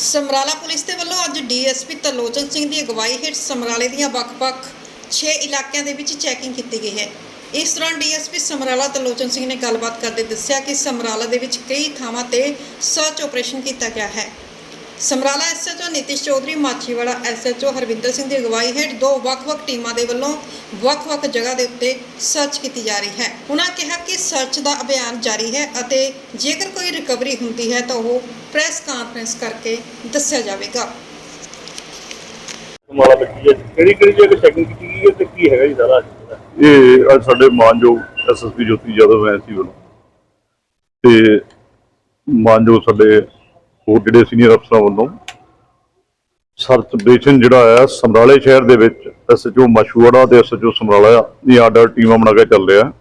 Samrala police ਦੇ ਵੱਲੋਂ ਅੱਜ ਡੀਐਸਪੀ ਤਰਲੋਚਨ ਸਿੰਘ ਦੀ ਅਗਵਾਈ ਹੇਠ ਸਮਰਾਲੇ ਦੀਆਂ ਵੱਖ-ਵੱਖ 6 ਇਲਾਕਿਆਂ ਦੇ ਵਿੱਚ ਚੈਕਿੰਗ ਕੀਤੀ ਗਈ ਹੈ। ਇਸ ਦੌਰਾਨ ਡੀਐਸਪੀ ਸਮਰਾਲਾ ਤਰਲੋਚਨ ਸਿੰਘ ਨੇ ਗੱਲਬਾਤ ਕਰਦੇ ਦੱਸਿਆ ਕਿ ਸਮਰਾਲਾ ਦੇ ਵਿੱਚ ਕਈ ਥਾਵਾਂ ਤੇ ਸਰਚ ਆਪਰੇਸ਼ਨ ਕੀਤਾ ਗਿਆ ਹੈ। ਸਮਰਾਲਾ ਐਸਐਚਓ ਨਿਤਿਸ਼ ਚੌਧਰੀ ਮਾਛੀਵਾੜਾ ਐਸਐਚਓ ਹਰਵਿੰਦਰ ਸਿੰਘ ਦੀ ਅਗਵਾਈ ਹੇਠ ਦੋ ਵੱਖ-ਵੱਖ ਟੀਮਾਂ ਦੇ ਵੱਲੋਂ ਵੱਖ-ਵੱਖ ਜਗ੍ਹਾ ਦੇ ਉੱਤੇ ਸਰਚ ਕੀਤੀ ਜਾ ਰਹੀ ਹੈ। ਉਹਨਾਂ ਕਿਹਾ ਕਿ ਸਰਚ ਦਾ ਅਭਿਆਨ ਜਾਰੀ ਹੈ ਅਤੇ ਜੇਕਰ ਕੋਈ ਰਿਕਵਰੀ ਹੁੰਦੀ ਹੈ ਤਾਂ ਉਹ ਪ੍ਰੈਸ ਕਾਨਫਰੰਸ ਕਰਕੇ ਦੱਸਿਆ ਜਾਵੇਗਾ। ਮਾਲਾ ਲੱਗੀ ਹੈ। ਕਿਹੜੀ ਕਿਹੜੀ ਜਗ੍ਹਾ ਚੈਕਿੰਗ ਕੀਤੀ ਗਈ ਹੈ ਤੇ ਕੀ ਹੈਗਾ ਜੀ ਸਾਰਾ? ਅੱਜ ਇਹ ਅੱਜ ਸਾਡੇ ਮਾਨਯੋਗ ਐਸਐਸਪੀ ਜੋਤੀ ਯਾਦਵ ਐਸੀ ਵੱਲੋਂ ਤੇ ਮਾਨਯੋਗ ਸਾਡੇ ਹੋਰ ਜਿਹੜੇ ਸੀਨੀਅਰ ਅਫਸਰਾਂ ਵੱਲੋਂ ਸਰਚ ਆਪਰੇਸ਼ਨ ਜਿਹੜਾ ਆ ਸਮਰਾਲੇ ਸ਼ਹਿਰ ਦੇ ਵਿੱਚ ਐਸਐਚਓ ਮਸ਼ੂੜਾ ਤੇ ਐਸਐਚਓ ਸਮਰਾਲਾ ਦੀਆਂ ਆਰਡਰ ਟੀਮਾਂ ਬਣਾ ਕੇ ਚੱਲ ਰਿਹਾ।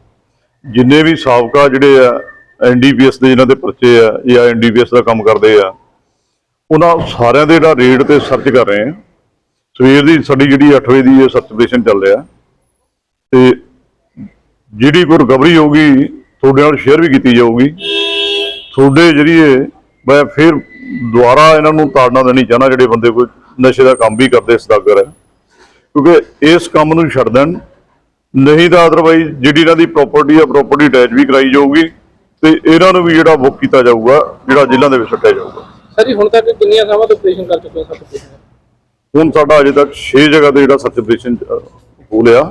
ਜਿੰਨੇ ਵੀ ਸਾਬਕਾ ਜਿਹੜੇ ਆ ਐਨਡੀਪੀਐਸ ਦੇ ਜਿਨ੍ਹਾਂ ਦੇ ਪਰਚੇ ਆ ਜਾਂ ਐਨਡੀਪੀਐਸ ਦਾ ਕੰਮ ਕਰਦੇ ਆ, ਉਹਨਾਂ ਸਾਰਿਆਂ ਦੇ ਜਿਹੜਾ ਰੇਡ ਤੇ ਸਰਚ ਕਰ ਰਹੇ ਆ। ਸਵੇਰ ਦੀ ਸਾਡੀ ਜਿਹੜੀ 8 ਵਜੇ ਦੀ ਇਹ ਸਰਚ ਆਪਰੇਸ਼ਨ ਚੱਲ ਰਿਹਾ। ਤੇ ਜਿਹੜੀ ਕੋਈ ਰਿਕਵਰੀ ਹੋਊਗੀ, ਤੁਹਾਡੇ ਨਾਲ ਸ਼ੇਅਰ ਵੀ ਕੀਤੀ ਜਾਊਗੀ। ਤੁਹਾਡੇ ਜਰੀਏ ਮੈਂ ਫਿਰ ਦੁਬਾਰਾ ਇਹਨਾਂ ਨੂੰ ਤਾੜਨਾ ਦੇਣੀ ਚਾਹਨਾ ਜਿਹੜੇ ਬੰਦੇ ਕੋਈ ਨਸ਼ੇ ਦਾ ਕੰਮ ਵੀ ਕਰਦੇ ਸਦਾਗਰ ਹੈ। ਕਿਉਂਕਿ ਇਸ ਕੰਮ ਨੂੰ ਛੱਡ ਦੇਣ ਨਹੀਂ ਤਾਂ ਅਦਰਵਾਈਜ਼ ਜਿਹੜੀ ਇਹਨਾਂ ਦੀ ਪ੍ਰਾਪਰਟੀ ਆ ਪ੍ਰਾਪਰਟੀ ਅਟੈਚ ਵੀ ਕਰਾਈ ਜਾਊਗੀ ਤੇ ਇਹਨਾਂ ਨੂੰ ਵੀ ਜਿਹੜਾ ਬੁੱਕ ਕੀਤਾ ਜਾਊਗਾ ਜਿਹੜਾ ਜੇਲ੍ਹਾਂ ਦੇ ਵਿੱਚ ਛੱਡਿਆ ਜਾਊਗਾ। ਸਰ ਜੀ ਹੁਣ ਤੱਕ ਕਿੰਨੀਆਂ ਥਾਵਾਂ ਤੋਂ ਆਪਰੇਸ਼ਨ ਕਰ ਚੁੱਕੇ ਹੋ ਕੁਝ ਹੁਣ ਸਾਡਾ ਅਜੇ ਤੱਕ 6 ਜਗ੍ਹਾ ਤੇ ਜਿਹੜਾ ਸਰਚ ਆਪਰੇਸ਼ਨ ਹੋ ਲਿਆ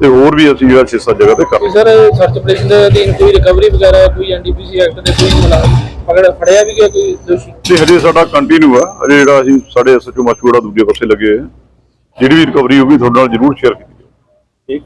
ਤੇ ਹੋਰ ਵੀ ਅਸੀਂ ਜਿਹੜਾ 6-7 ਜਗ੍ਹਾ ਤੇ ਕਰ ਸਰ ਸਰਚ ਆਪਰੇਸ਼ਨ ਦੇ ਅਧੀਨ ਕੋਈ ਰਿਕਵਰੀ ਵਗੈਰਾ ਕੋਈ ਐਨਡੀਪੀਸੀ ਐਕਟ ਦੇ ਕੋਈ ਮੁਲਾਜ਼ਮ ਪਕੜ ਫੜਿਆ ਵੀ ਗਿਆ ਕੋਈ ਦੋਸ਼ੀ? ਤੇ ਹਜੇ ਸਾਡਾ ਕੰਟੀਨਿਊ ਆ। ਹਜੇ ਜਿਹੜਾ ਅਸੀਂ ਸਾਡੇ ਐਸਐਚਓ ਮਸ਼ਹੂਰਾ ਦੂਜੇ ਪਾਸੇ ਲੱਗੇ ਹੋਏ ਆ। ਜਿਹੜੀ ਵੀ ਰਿਕਵਰੀ ਹੋਊਗੀ ਤੁਹਾਡੇ ਨਾਲ ਜ਼ਰੂਰ ਸ਼ੇਅਰ ਕੀਤੀ ਜਾਊਗੀ ਠੀਕ।